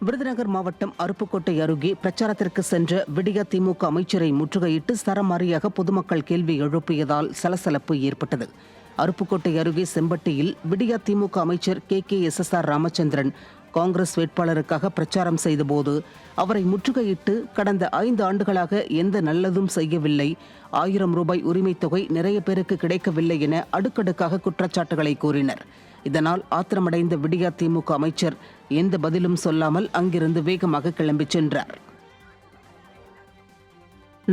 விருதுநகர் மாவட்டம் அருப்புக்கோட்டை அருகே பிரச்சாரத்திற்கு சென்ற விடிய திமுக அமைச்சரை முற்றுகையிட்டு சரமாரியாக பொதுமக்கள் கேள்வி எழுப்பியதால் சலசலப்பு ஏற்பட்டது. அருப்புக்கோட்டை அருகே செம்பட்டியில் விடிய திமுக அமைச்சர் K. K. S. S. R. Ramachandran Congress வேட்பாளருக்காக பிரச்சாரம் செய்தபோது அவரை முற்றுகையிட்டு கடந்த ஐந்து ஆண்டுகளாக எந்த நல்லதும் செய்யவில்லை. ஆயிரம் ரூபாய் உரிமைத் தொகை நிறைய பேருக்கு கிடைக்கவில்லை என அடுக்கடுக்காக குற்றச்சாட்டுகளை கூறினர். இதனால் ஆத்திரமடைந்த விடியா திமுக அமைச்சர் எந்த பதிலும் சொல்லாமல் அங்கிருந்து வேகமாக கிளம்பிச் சென்றார்.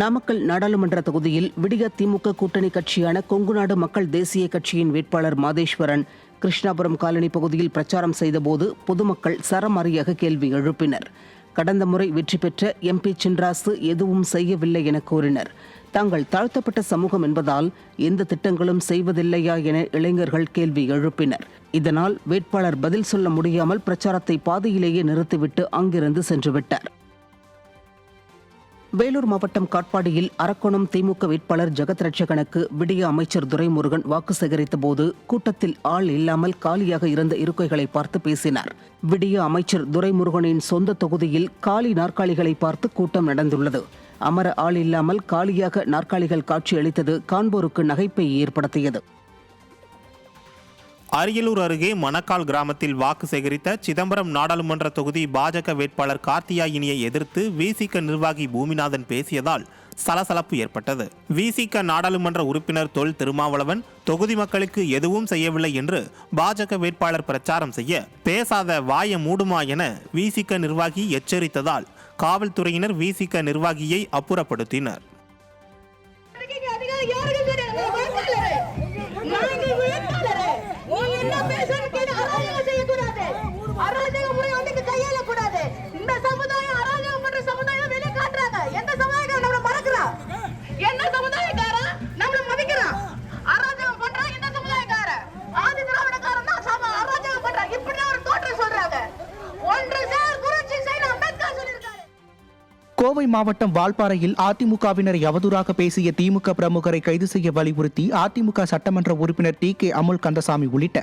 நாமக்கல் நாடாளுமன்ற தொகுதியில் விடியா திமுக கூட்டணி கட்சியான கொங்குநாடு மக்கள் தேசிய கட்சியின் வேட்பாளர் மாதேஸ்வரன் கிருஷ்ணாபுரம் காலனி பகுதியில் பிரச்சாரம் செய்தபோது பொதுமக்கள் சரமாரியாக கேள்வி எழுப்பினர். கடந்த முறை வெற்றி பெற்ற எம்பி சின்ராசு எதுவும் செய்யவில்லை என கூறினர். தாங்கள் தாழ்த்தப்பட்ட சமூகம் என்பதால் எந்த திட்டங்களும் செய்வதில்லையா என இளைஞர்கள் கேள்வி எழுப்பினர். இதனால் வேட்பாளர் பதில் சொல்ல முடியாமல் பிரச்சாரத்தை பாதியிலேயே நிறுத்திவிட்டு அங்கிருந்து சென்றுவிட்டார். வேலூர் மாவட்டம் காட்பாடியில் அரக்கோணம் திமுக வேட்பாளர் ஜெகத் ரட்சகனுக்கு விடிய அமைச்சர் துரைமுருகன் வாக்கு சேகரித்த போது கூட்டத்தில் ஆள் இல்லாமல் காலியாக இருந்த இருக்கைகளை பார்த்து பேசினார். விடிய அமைச்சர் துரைமுருகனின் சொந்த தொகுதியில் காலி நாற்காலிகளை பார்த்து கூட்டம் நடந்துள்ளது. அமர ஆள் இல்லாமல் காலியாக நாற்காலிகள் காட்சியளித்தது காண்போருக்கு நகைப்பை ஏற்படுத்தியது. அரியலூர் அருகே மணக்கால் கிராமத்தில் வாக்கு சேகரித்த சிதம்பரம் நாடாளுமன்ற தொகுதி பாஜக வேட்பாளர் கார்த்தியாயினியை எதிர்த்து விசிக நிர்வாகி பூமிநாதன் பேசியதால் சலசலப்பு ஏற்பட்டது. விசிக நாடாளுமன்ற உறுப்பினர் தொல் திருமாவளவன் தொகுதி மக்களுக்கு எதுவும் செய்யவில்லை என்று பாஜக வேட்பாளர் பிரச்சாரம் செய்ய பேசாத வாய மூடுமா என விசிக நிர்வாகி எச்சரித்ததால் காவல்துறையினர் விசிக நிர்வாகியை அப்புறப்படுத்தினர். கோவை மாவட்டம் வால்பாறையில் அதிமுகவினரை அவதூறாக பேசிய திமுக பிரமுகரை கைது செய்ய வலியுறுத்தி அதிமுக சட்டமன்ற உறுப்பினர் டி கே அமுல் கந்தசாமி உள்ளிட்ட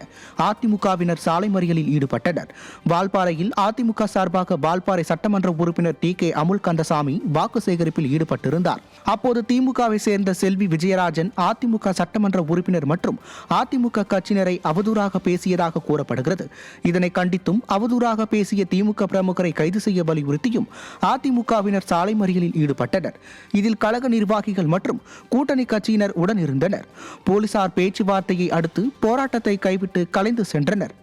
அதிமுகவினர் சாலை மறியலில் ஈடுபட்டனர். வால்பாறையில் அதிமுக சார்பாக வால்பாறை சட்டமன்ற உறுப்பினர் டி கே அமுல் கந்தசாமி வாக்கு சேகரிப்பில் ஈடுபட்டிருந்தார். அப்போது திமுகவை சேர்ந்த செல்வி விஜயராஜன் அதிமுக சட்டமன்ற உறுப்பினர் மற்றும் அதிமுக கட்சியினரை அவதூறாக பேசியதாக கூறப்படுகிறது. இதனை கண்டித்தும் அவதூறாக பேசிய திமுக பிரமுகரை கைது செய்ய வலியுறுத்தியும் அதிமுகவினர் சாலை மறியலில் ஈடுபட்டனர். இதில் கழக நிர்வாகிகள் மற்றும் கூட்டணி கட்சியினர் உடன் இருந்தனர் போலீசார் பேச்சுவார்த்தையை அடுத்து போராட்டத்தை கைவிட்டு கலைந்து சென்றனர்.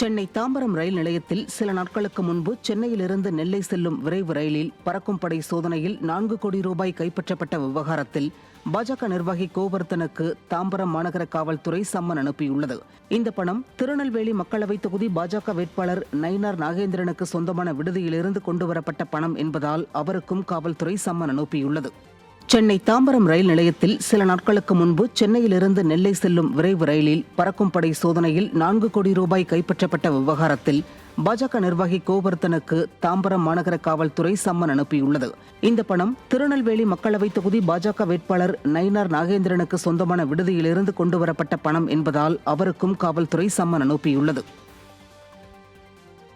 சென்னை தாம்பரம் ரயில் நிலையத்தில் சில நாட்களுக்கு முன்பு சென்னையிலிருந்து நெல்லை செல்லும் விரைவு ரயிலில் பறக்கும் படை சோதனையில் நான்கு கோடி ரூபாய் கைப்பற்றப்பட்ட விவகாரத்தில் பாஜக நிர்வாகி கோவர்த்தனுக்கு தாம்பரம் மாநகர காவல்துறை சம்மன் அனுப்பியுள்ளது. இந்த பணம் திருநெல்வேலி மக்களவைத் தொகுதி பாஜக வேட்பாளர் நயினார் நாகேந்திரனுக்கு சொந்தமான விடுதியிலிருந்து கொண்டுவரப்பட்ட பணம் என்பதால் அவருக்கும் காவல்துறை சம்மன் அனுப்பியுள்ளது. சென்னை தாம்பரம் ரயில் நிலையத்தில் சில நாட்களுக்கு முன்பு சென்னையிலிருந்து நெல்லை செல்லும் விரைவு ரயிலில் பறக்கும் படை சோதனையில் நான்கு கோடி ரூபாய் கைப்பற்றப்பட்ட விவகாரத்தில் பாஜக நிர்வாகி கோவர்த்தனுக்கு தாம்பரம் மாநகர காவல்துறை சம்மன் அனுப்பியுள்ளது. இந்த பணம் திருநெல்வேலி மக்களவைத் தொகுதி பாஜக வேட்பாளர் நயினார் நாகேந்திரனுக்கு சொந்தமான விடுதியிலிருந்து கொண்டுவரப்பட்ட பணம் என்பதால் அவருக்கும் காவல்துறை சம்மன் அனுப்பியுள்ளது.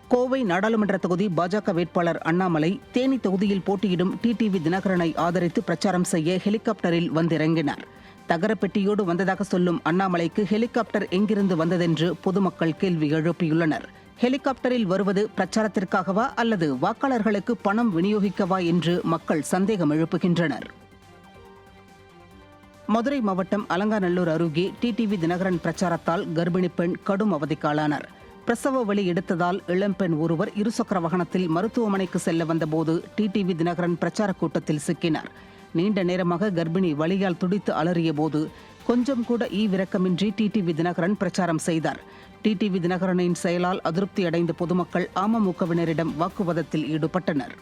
கோவை நாடாளுமன்ற தொகுதி பாஜக வேட்பாளர் அண்ணாமலை தேனி தொகுதியில் போட்டியிடும் டிடிவி தினகரனை ஆதரித்து பிரச்சாரம் செய்ய ஹெலிகாப்டரில் வந்திறங்கினார். தகரப்பெட்டியோடு வந்ததாக சொல்லும் அண்ணாமலைக்கு ஹெலிகாப்டர் எங்கிருந்து வந்ததென்று பொதுமக்கள் கேள்வி எழுப்பியுள்ளனர். ஹெலிகாப்டரில் வருவது பிரச்சாரத்திற்காகவா அல்லது வாக்காளர்களுக்கு பணம் விநியோகிக்கவா என்று மக்கள் சந்தேகம் எழுப்புகின்றனர். மதுரை மாவட்டம் அலங்காநல்லூர் அருகே டிடிவி தினகரன் பிரச்சாரத்தால் கர்ப்பிணி பெண் கடும் அவதிக்காளானார். பிரசவ வழி எடுத்ததால் இளம்பெண் ஒருவர் இருசக்கர வாகனத்தில் மருத்துவமனைக்கு செல்ல வந்தபோது டிடிவி தினகரன் பிரச்சார கூட்டத்தில் சிக்கினார். நீண்ட நேரமாக கர்ப்பிணி வழியால் துடித்து அலறிய போது கொஞ்சம் கூட ஈவிரக்கமின்றி டிடிவி தினகரன் பிரச்சாரம் செய்தார். டிடிவி தினகரனின் செயலால் அதிருப்தி அடைந்த பொதுமக்கள் அமமுகவினரிடம் வாக்குவாதத்தில் ஈடுபட்டனர்.